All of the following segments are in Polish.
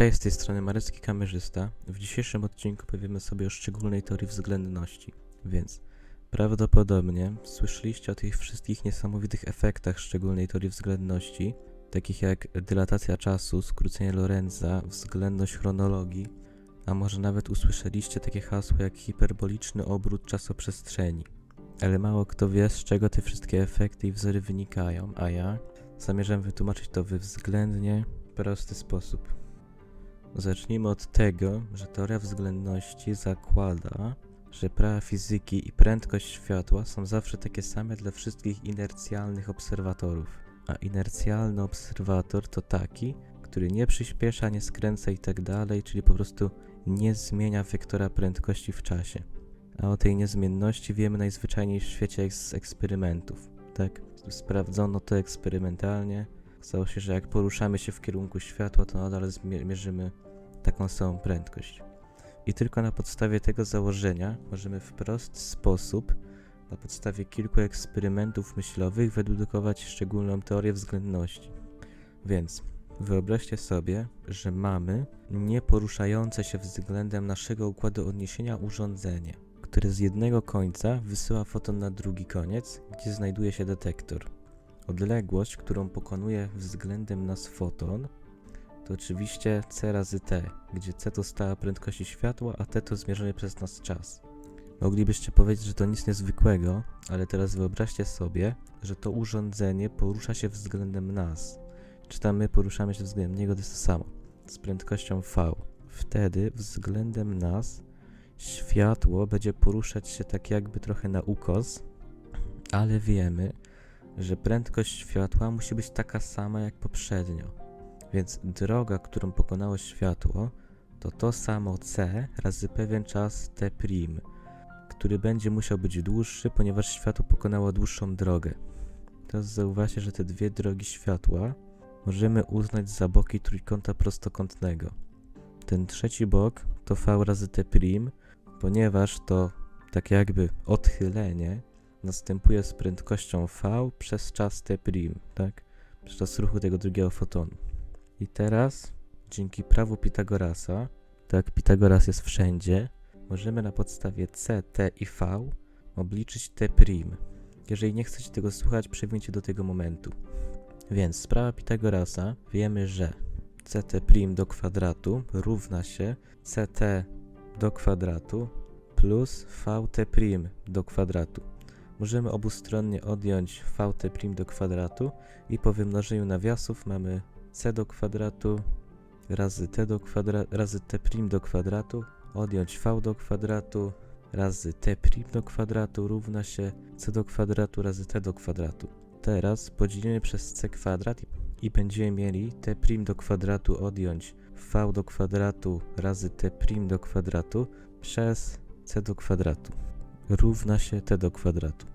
Cześć, z tej strony Marecki Kamerzysta. W dzisiejszym odcinku powiemy sobie o szczególnej teorii względności. Więc prawdopodobnie słyszeliście o tych wszystkich niesamowitych efektach szczególnej teorii względności, takich jak dylatacja czasu, skrócenie Lorenza, względność chronologii, a może nawet usłyszeliście takie hasło jak hiperboliczny obrót czasoprzestrzeni. Ale mało kto wie, z czego te wszystkie efekty i wzory wynikają, a ja zamierzam wytłumaczyć to we względnie prosty sposób. Zacznijmy od tego, że teoria względności zakłada, że prawa fizyki i prędkość światła są zawsze takie same dla wszystkich inercjalnych obserwatorów. A inercjalny obserwator to taki, który nie przyspiesza, nie skręca itd., czyli po prostu nie zmienia wektora prędkości w czasie. A o tej niezmienności wiemy najzwyczajniej w świecie z eksperymentów. Tak, sprawdzono to eksperymentalnie. Okazało się, że jak poruszamy się w kierunku światła, to nadal zmie- mierzymy taką samą prędkość. I tylko na podstawie tego założenia możemy w prosty sposób, na podstawie kilku eksperymentów myślowych, wydedukować szczególną teorię względności. Więc wyobraźcie sobie, że mamy nieporuszające się względem naszego układu odniesienia urządzenie, które z jednego końca wysyła foton na drugi koniec, gdzie znajduje się detektor. Odległość, którą pokonuje względem nas foton, to oczywiście c razy t, gdzie c to stała prędkości światła, a t to zmierzony przez nas czas. Moglibyście powiedzieć, że to nic niezwykłego, ale teraz wyobraźcie sobie, że to urządzenie porusza się względem nas. Czy tam my poruszamy się względem niego, to jest to samo, z prędkością v. Wtedy względem nas światło będzie poruszać się tak jakby trochę na ukos, ale wiemy, że prędkość światła musi być taka sama jak poprzednio. Więc droga, którą pokonało światło, to to samo c razy pewien czas t', który będzie musiał być dłuższy, ponieważ światło pokonało dłuższą drogę. Teraz zauważcie, że te dwie drogi światła możemy uznać za boki trójkąta prostokątnego. Ten trzeci bok to v razy t', ponieważ to tak jakby odchylenie następuje z prędkością v przez czas t', tak? Przez czas ruchu tego drugiego fotonu. I teraz, dzięki prawu Pitagorasa, tak Pitagoras jest wszędzie, możemy na podstawie c, t i v obliczyć t'. Jeżeli nie chcecie tego słuchać, przewincie do tego momentu. Więc z prawa Pitagorasa wiemy, że ct' do kwadratu równa się ct do kwadratu plus vt' do kwadratu. Możemy obustronnie odjąć vt' do kwadratu i po wymnożeniu nawiasów mamy c do kwadratu razy t do kwadratu razy t' do kwadratu odjąć v do kwadratu razy t' do kwadratu równa się c do kwadratu razy t do kwadratu. Teraz podzielimy przez c kwadrat i będziemy mieli t' do kwadratu odjąć v do kwadratu razy t' do kwadratu przez c do kwadratu równa się t do kwadratu.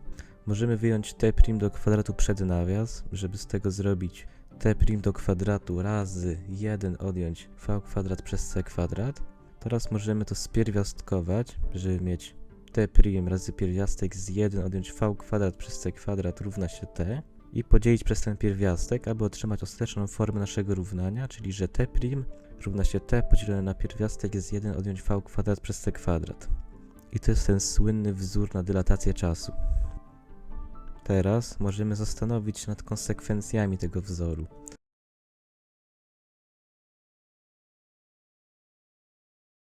Możemy wyjąć t' do kwadratu przed nawias, żeby z tego zrobić t' do kwadratu razy 1 odjąć v kwadrat przez c kwadrat. Teraz możemy to spierwiastkować, żeby mieć t' razy pierwiastek z 1 odjąć v kwadrat przez c kwadrat równa się t i podzielić przez ten pierwiastek, aby otrzymać ostateczną formę naszego równania, czyli że t' równa się t podzielone na pierwiastek z 1 odjąć v kwadrat przez c kwadrat. I to jest ten słynny wzór na dylatację czasu. Teraz możemy zastanowić się nad konsekwencjami tego wzoru.